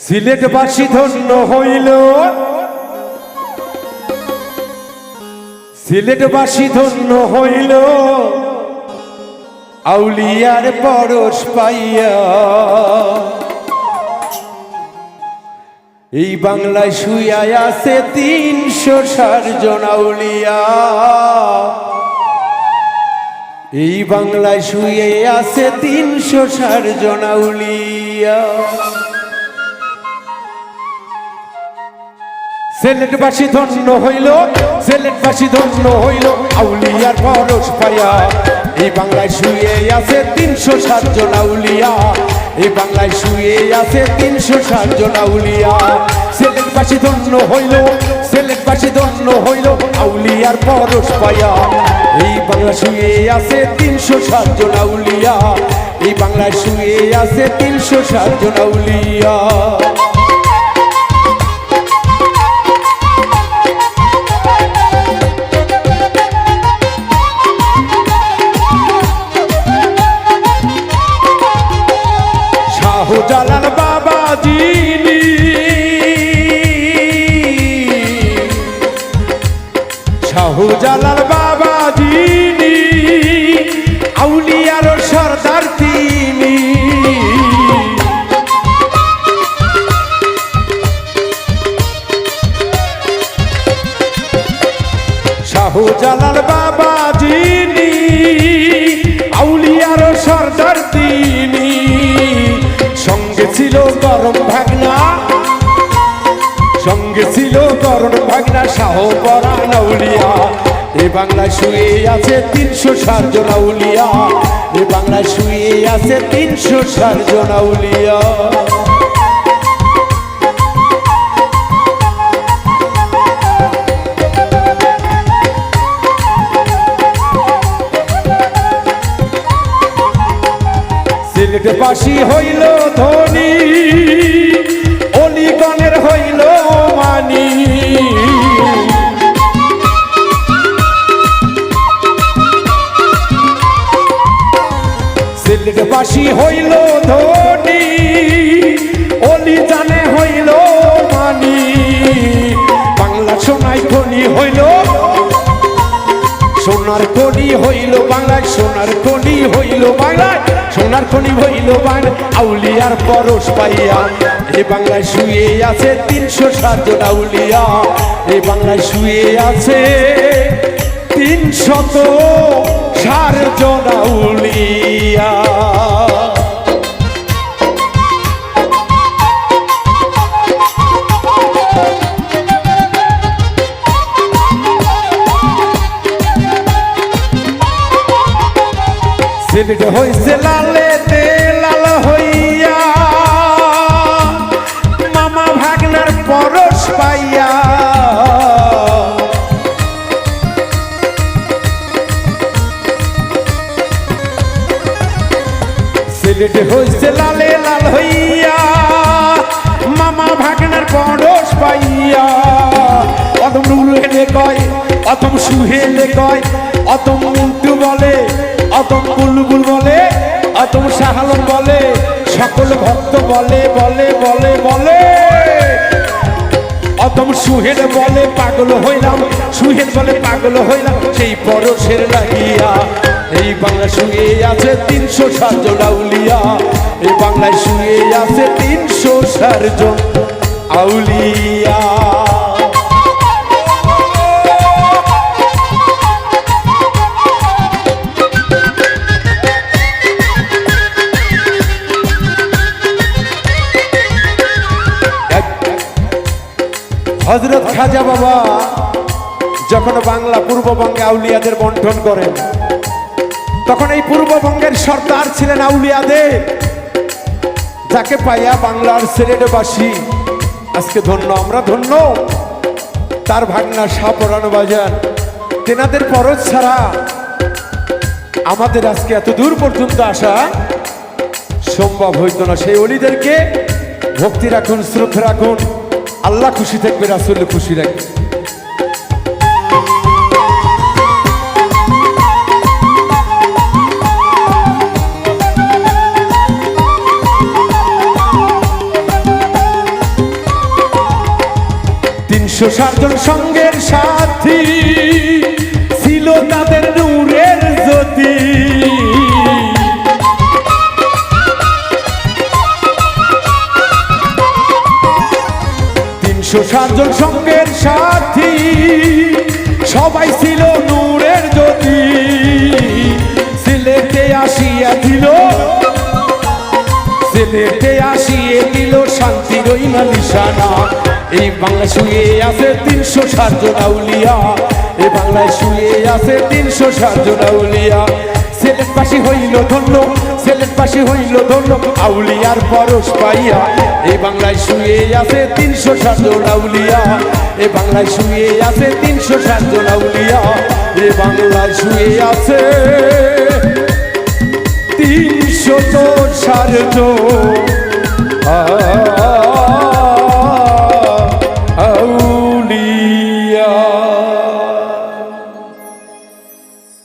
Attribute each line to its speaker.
Speaker 1: সিলেটবাসী ধন্য হইল। সিলেটবাসী ধন্য হইল। আউলিয়ার পরশ পাইয়া। এই বাংলায় শুয়ায় আছে তিনশো ষাট জন আউলিয়া। এই বাংলায় শুয়ে আছে তিনশো ষাট জন আউলিয়া। সিলেটবাসী ধন্য হইল সিলেটবাসী ধন্য হইল। আউলিয়ার পরশ পাইয়া, এই বাংলায় শুয়ে আছে তিনশো ষাট জন আউলিয়া। এই বাংলায় শুয়ে আছে তিনশো ষাট জন আউলিয়া। সিলেটবাসী ধন্য হইল সিলেটবাসী ধন্য হইল, আউলিয়ার পরশ পাইয়া। এই বাংলা শুয়ে আছে তিনশো ষাট জন আউলিয়া। এই বাংলায় শুয়ে আছে তিনশো ষাট জন আউলিয়া। শাহজালাল বাবা জিনি আউলিয়ার সর্দার তিনি। শাহজালাল বাবা জিনি আউলিয়ার সর্দার তিনি। সঙ্গে ছিল গরম ভাগনা সঙ্গে ছিল গরম ভাগনা, শাহ পরাণ আউলিয়া এ বাংলায় শুয়ে আছে তিনশো ষাট জন আউলিয়া এ বাংলায় শুয়ে আছে তিনশো ষাট জন আউলিয়া সিলেটবাসী হইল ধনী। সোনার খনি হইল বাংলায়, সোনার খনি হইল বাংলায়, সোনার খনি হইল বাংলায়। আউলিয়ার পরশ পাইয়া এই বাংলায় শুয়ে আছে তিনশো সাতজন জন আউলিয়া। এই বাংলায় শুয়ে আছে তিনশত সারজন জন আউলিয়া। সিলেট হইছে লালে তে লাল হইয়া। মামা ভাগনার পরশ পাইয়া। সিলেট হইছে লালে লাল হইয়া। মামা ভাগনার পরশ পাইয়া। অদম রুহেলে কয়, অতম সুহেলে কয়, অতম মুন্টু বলে অতম বুলবুল বলে অতম শাহালম বলে, সকল ভক্ত বলে বলে বলে বলে। অতম সুহের বলে, পাগল হইলাম সুহের বলে, পাগল হইলাম, সেই পরশের লাগিয়া। এই বাংলা শুয়ে আছে তিনশো ষাট জন আউলিয়া। এই বাংলায় শুয়ে আছে তিনশো ষাট জন আউলিয়া। হজরত খাজা বাবা যখন বাংলা পূর্ববঙ্গে আউলিয়াদের বন্টন করেন, তখন এই পূর্ববঙ্গের সর্দার ছিলেন আউলিয়াদের যাকে পাইয়া বাংলার সিলেটবাসী আজকে ধন্য, আমরা ধন্য। তার ভাগনা সাপরানো বাজার, তেনাদের পরশ ছাড়া আমাদের আজকে এত দূর পর্যন্ত আসা সম্ভব হইত না। সেই অলিদেরকে ভক্তি রাখুন, শ্রদ্ধা রাখুন। আল্লাহ খুশি থাকবে রাসুল খুশি রাখবে। তিনশো সাতজন সঙ্গের সাথী। সঙ্গের সাথী। সবাই ছিল নূরের জ্যোতি। সিলেটে আসিয়া দিল। সিলেটে আসিয়ে দিল শান্তির ওই নিশানা। এই বাংলা শুয়ে আছে তিনশো ষাটজন আউলিয়া এই বাংলায় শুয়ে আছে তিনশো ষাটজন আউলিয়া সিলেটবাসী হইল ধন্য সিলেটবাসী হইল ধন্য। আউলিয়ার পরশ পাইয়া এই বাংলায় শুয়ে আছে তিনশো ষাটজন আউলিয়া। এ বাংলায় শুয়ে আছে তিনশো ষাটজন আউলিয়া। এ বাংলায় শুয়ে আছে তিনশো তো ষাটজন